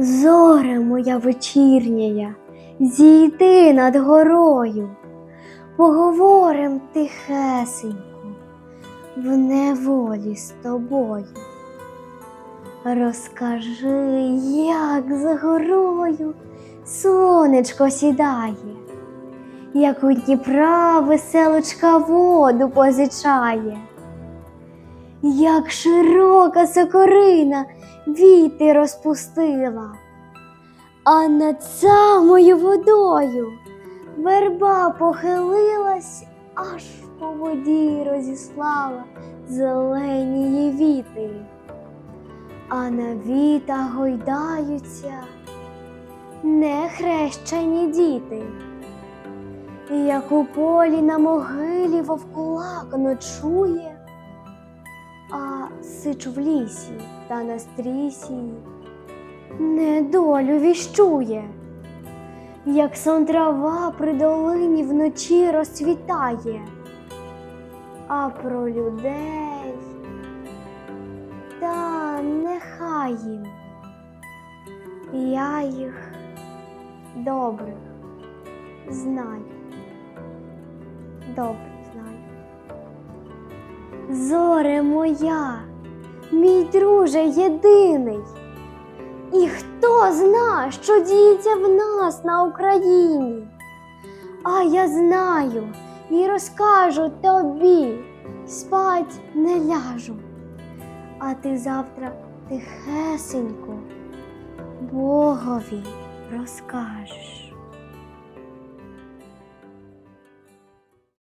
Зоре моя вечірняя, зійди над горою, поговорим тихесенько в неволі з тобою. Розкажи, як за горою сонечко сідає, як у Дніпра веселочка воду позичає, як широка сокорина віти розпустила, а над самою водою верба похилилась, аж по воді розіслала зелені віти, а на вітах гойдаються нехрещені діти. Як у полі на могилі вовкулак ночує, а сич в лісі та на стрісі. Недолю віщує, як сон трава при долині вночі розцвітає, а про людей та нехай їм. Я їх добрих знаю, добре. Зоре моя, мій друже єдиний. І хто зна, що діється в нас на Україні? А я знаю і розкажу тобі, спать не ляжу. А ти завтра тихесенько Богові розкажеш.